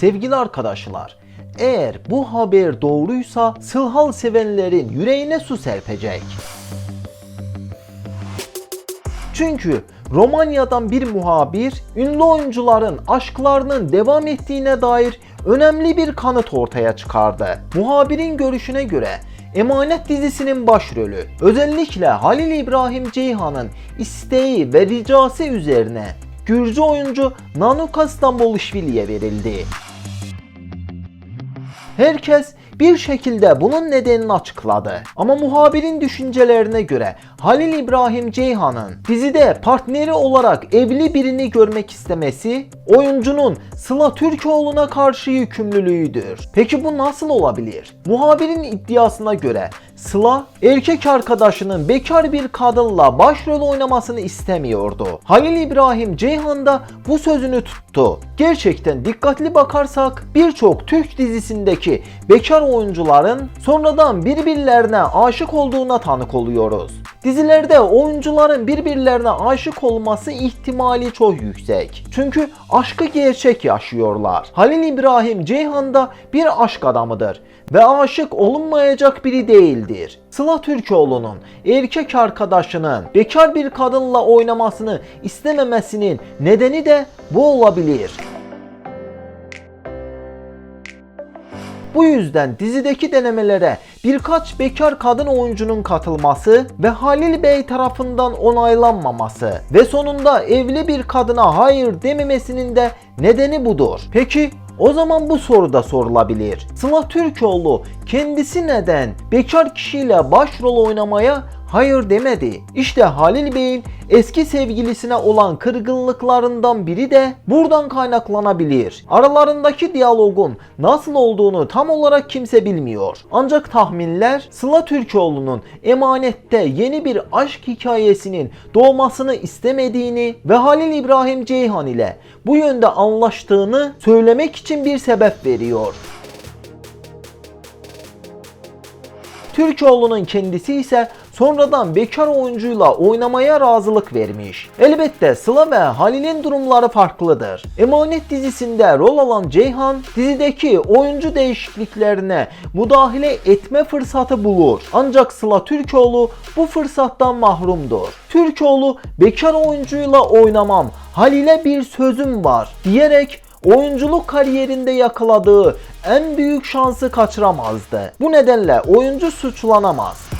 Sevgili arkadaşlar, eğer bu haber doğruysa Sılhal sevenlerin yüreğine su serpecek. Çünkü Romanya'dan bir muhabir ünlü oyuncuların aşklarının devam ettiğine dair önemli bir kanıt ortaya çıkardı. Muhabirin görüşüne göre Emanet dizisinin başrolü özellikle Halil İbrahim Ceyhan'ın isteği ve ricası üzerine Gürcü oyuncu Nanuka Stambolishvili'ye verildi. Herkes bir şekilde bunun nedenini açıkladı. Ama muhabirin düşüncelerine göre Halil İbrahim Ceyhan'ın dizide partneri olarak evli birini görmek istemesi oyuncunun Sıla Türkoğlu'na karşı yükümlülüğüdür. Peki bu nasıl olabilir? Muhabirin iddiasına göre Sıla erkek arkadaşının bekar bir kadınla başrol oynamasını istemiyordu. Halil İbrahim Ceyhan da bu sözünü tuttu. Gerçekten dikkatli bakarsak birçok Türk dizisindeki bekar oyuncuların sonradan birbirlerine aşık olduğuna tanık oluyoruz. Dizilerde oyuncuların birbirlerine aşık olması ihtimali çok yüksek. Çünkü aşkı gerçek yaşıyorlar. Halil İbrahim Ceyhan da bir aşk adamıdır ve aşık olunmayacak biri değildir. Sıla Türkoğlu'nun erkek arkadaşının bekar bir kadınla oynamasını istememesinin nedeni de bu olabilir. Bu yüzden dizideki denemelere birkaç bekar kadın oyuncunun katılması ve Halil Bey tarafından onaylanmaması ve sonunda evli bir kadına hayır dememesinin de nedeni budur. Peki o zaman bu soru da sorulabilir. Sıla Türkoğlu kendisi neden bekar kişiyle başrol oynamaya hayır demedi. İşte Halil Bey'in eski sevgilisine olan kırgınlıklarından biri de buradan kaynaklanabilir. Aralarındaki diyalogun nasıl olduğunu tam olarak kimse bilmiyor. Ancak tahminler Sıla Türkoğlu'nun emanette yeni bir aşk hikayesinin doğmasını istemediğini ve Halil İbrahim Ceyhan ile bu yönde anlaştığını söylemek için bir sebep veriyor. Türkoğlu'nun kendisi ise sonradan bekar oyuncuyla oynamaya razılık vermiş. Elbette Sıla ve Halil'in durumları farklıdır. Emanet dizisinde rol alan Ceyhan dizideki oyuncu değişikliklerine müdahale etme fırsatı bulur. Ancak Sıla Türkoğlu bu fırsattan mahrumdur. Türkoğlu bekar oyuncuyla oynamam, Halil'e bir sözüm var diyerek oyunculuk kariyerinde yakaladığı en büyük şansı kaçıramazdı. Bu nedenle oyuncu suçlanamaz.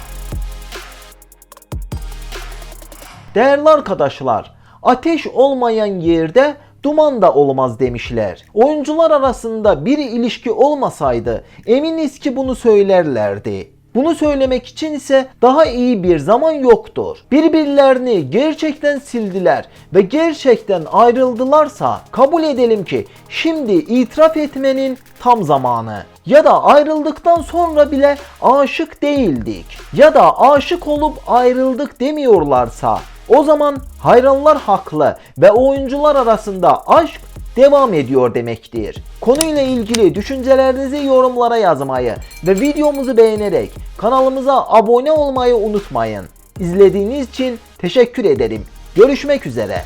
Değerli arkadaşlar, ateş olmayan yerde duman da olmaz demişler. Oyuncular arasında bir ilişki olmasaydı eminiz ki bunu söylerlerdi. Bunu söylemek için ise daha iyi bir zaman yoktur. Birbirlerini gerçekten sildiler ve gerçekten ayrıldılarsa kabul edelim ki şimdi itiraf etmenin tam zamanı. Ya da ayrıldıktan sonra bile aşık değildik. Ya da aşık olup ayrıldık demiyorlarsa o zaman hayranlar haklı ve oyuncular arasında aşk devam ediyor demektir. Konuyla ilgili düşüncelerinizi yorumlara yazmayı ve videomuzu beğenerek kanalımıza abone olmayı unutmayın. İzlediğiniz için teşekkür ederim. Görüşmek üzere.